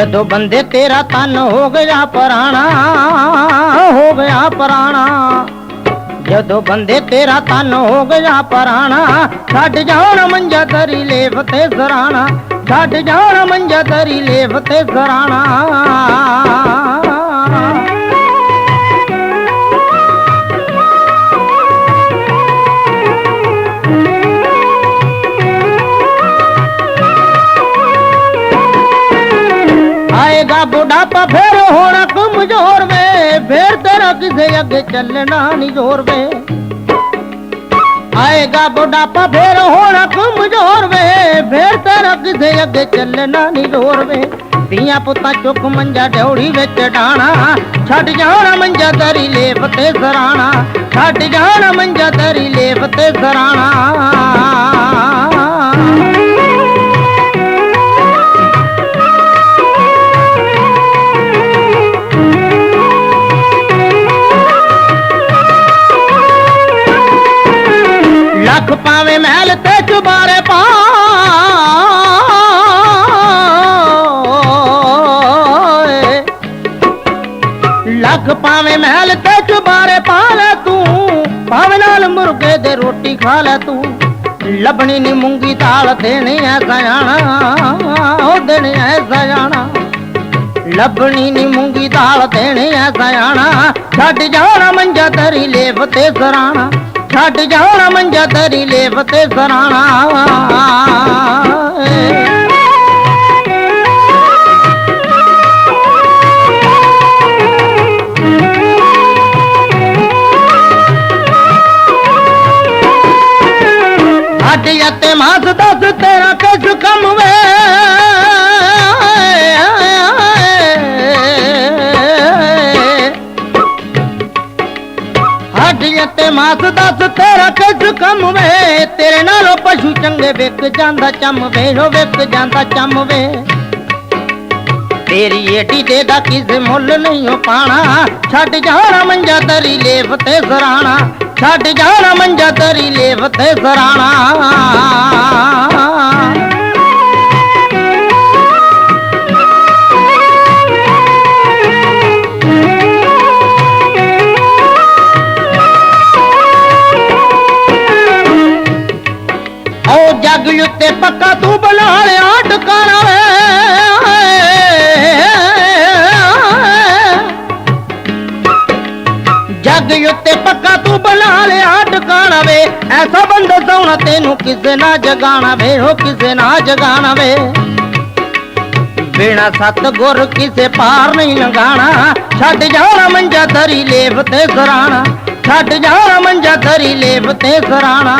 ਜਦੋਂ ਬੰਦੇ ਤੇਰਾ ਤਨ ਹੋ ਗਿਆ ਪੁਰਾਣਾ, ਹੋ ਗਿਆ ਪੁਰਾਣਾ। ਜਦੋਂ ਬੰਦੇ ਤੇਰਾ ਤਨ ਹੋ ਗਿਆ ਪੁਰਾਣਾ, ਛੱਡ ਜਾਣ ਮੰਜਾ ਤਰੀ ਲੇਵ ਤੇ ਜ਼ਰਾਣਾ, ਛੱਡ ਜਾਣ ਮੰਜਾ ਤਰੀ ਲੇਵ ਤੇ ਜ਼ਰਾਣਾ। ਆਏਗਾ ਬੁਢਾਪਾ ਫੇਰ ਹੋਣਾ ਕਮਜ਼ੋਰ ਵੇ, ਫੇਰ ਤੇਰਾ ਕਿਸੇ ਅੱਗੇ ਚੱਲਣਾ ਨਹੀਂ ਜ਼ੋਰ ਵੇ। ਆਏਗਾ ਬੁਢਾਪਾ ਫੇਰ ਹੋਣਾ ਕਮਜ਼ੋਰ ਵੇ, ਫੇਰ ਤੇਰਾ ਕਿਸੇ ਅੱਗੇ ਚੱਲਣਾ ਨਹੀਂ ਜ਼ੋਰ ਵੇ। ਧੀਆਂ ਪੁੱਤਾਂ ਚੁੱਕ ਮੰਜਾ ਡੌੜੀ ਵਿੱਚ ਡਾਣਾ ਛੱਡ ਜਾਣਾ ਮੰਜਾ ਤਰੀ ਲੇਪ ਤੇ ਸਰਾਣਾ, ਛੱਡ ਜਾਣਾ ਮੰਜਾ ਤਰੀ ਲੇਪ ਤੇ ਸਰਾਣਾ। ਲੱਖ ਪਾਵੇਂ ਮਹਿਲ ਤੇ ਚੁਬਾਰੇ ਪਾ ਲੈ ਤੂੰ, ਭਾਵੇਂ ਨਾਲ ਮੁਰਗੇ ਦੇ ਰੋਟੀ ਖਾ ਲੈ ਤੂੰ। ਲੱਭਣੀ ਨੀ ਮੂੰਗੀ ਦਾਲ, ਦੇਣੀ ਐ ਸਿਆਣਾ ਉਹ ਦੇਣੀ ਐ ਸਜਾਣਾ ਲੱਭਣੀ ਨੀ ਮੂੰਗੀ ਦਾਲ, ਦੇਣੀ ਐ ਸਜਾਣਾ ਛੱਡ ਜਾਣਾ ਮੰਜਾ ਤਰੀ ਲੇਵ ਤੇ ਸਰਾਣਾ, ਛੱਡ ਜਾਣਾ ਮੰਜਾ ਤਰੀ ਲੇਵ ਤੇ ਸਰਾਣਾ। ਕੰਮ ਵੇ। ਹੱਡ ਅਤੇ ਮਾਸ ਦੱਸ ਤੇਰਾ ਕਿਸ ਕੰਮ ਵੇ। ਤੇਰੇ ਨਾਲੋਂ ਪਸ਼ੂ ਚੰਗੇ ਵਿਕ ਜਾਂਦਾ, ਚੰਮ ਵੇ, ਹੋ ਵਿਕ ਜਾਂਦਾ ਚੰਮ ਵੇ। ਤੇਰੀ ਏਡੀ ਦੇ ਦਾ ਕਿਸੇ ਮੁੱਲ ਨਹੀਂ ਓ ਪਾਣਾ। ਛੱਡ ਜਾਣਾ ਮੰਜਾ ਤਰੀ ਲੇਵ ਤੇ ਸਰਾਣਾ। ਛੱਡ ਜਾਣਾ ਮੰਜਾ ਤਰੀ ਲੇਵ ਤੇ ਸਰਾਣਾ। ਓ ਉੱਤੇ ਪੱਕਾ ਤੂੰ ਬੁਲਾ ਲਿਆ ਟਿਕਾਣਾ ਵੇ। ਜੱਗ ਉੱਤੇ ਪੱਕਾ ਤੂੰ ਬੁਲਾ ਲਿਆ ਟਿਕਾਣਾ ਵੇ। ਐਸਾ ਬੰਦਾ ਸੋਹਣਾ ਤੈਨੂੰ ਕਿਸੇ ਨਾ ਜਗਾਣਾ ਵੇ ਹੋ ਕਿਸੇ ਨਾ ਜਗਾਣਾ ਵੇ। ਬਿਨਾ ਸਤ ਗੁਰ ਕਿਸੇ ਪਾਰ ਨਹੀਂ ਲੰਘਾਣਾ। ਛੱਡ ਜਾਣਾ ਮੰਜਾ ਤਰੀ ਲੇਵ ਤੇ ਸਰਾਣਾ। ਛੱਡ ਜਾਣਾ ਮੰਜਾ ਤਰੀ ਲੇਵ ਤੇ ਸਰਾਣਾ।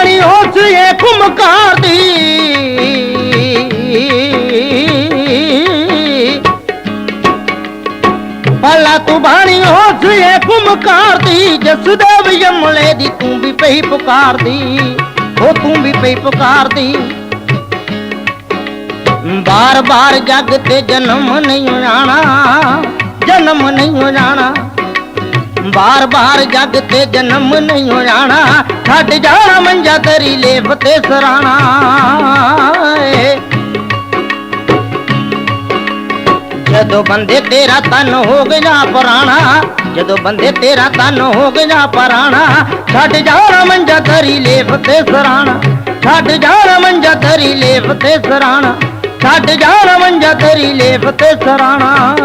ਪਾਲਾ ਤੂੰ ਬਾਣੀ ਉਸ ਇਹ ਖੁਮਕਾਰ ਦੀ। ਪਾਲਾ ਤੂੰ ਬਾਣੀ ਉਸ ਇਹ ਖੁਮਕਾਰ ਦੀ ਜਸਦੇਵ ਯਮਲੇ ਦੀ ਤੂੰ ਵੀ ਪਈ ਪੁਕਾਰਦੀ ਉਹ ਤੂੰ ਵੀ ਪਈ ਪੁਕਾਰਦੀ ਬਾਰ ਬਾਰ ਜਗ ਤੇ ਜਨਮ ਨਹੀਂ ਆਣਾ, ਜਨਮ ਨਹੀਂ ਆਣਾ। ਬਾਰ ਬਾਰ ਜੱਗ ਤੇ ਜਨਮ ਨਹੀਂ ਹੋ ਜਾਣਾ ਛੱਡ ਜਾਣਾ ਮੰਜਾ ਤੇਰੀ ਲੇਵ ਤੇ ਸਰਾਣਾ। ਜਦੋਂ ਬੰਦੇ ਤੇਰਾ ਤਨ ਹੋ ਗਿਆ ਪੁਰਾਣਾ, ਜਦੋਂ ਬੰਦੇ ਤੇਰਾ ਤਨ ਹੋ ਗਿਆ ਪੁਰਾਣਾ, ਛੱਡ ਜਾਣਾ ਮੰਜਾ ਤੇਰੀ ਲੇਵ ਤੇ ਸਰਾਣਾ। ਛੱਡ ਜਾਣਾ ਮੰਜਾ ਤੇਰੀ ਲੇਵ ਤੇ ਸਰਾਣਾ। ਛੱਡ ਜਾਣਾ ਮੰਜਾ ਤੇਰੀ ਲੇਵ ਤੇ ਸਰਾਣਾ।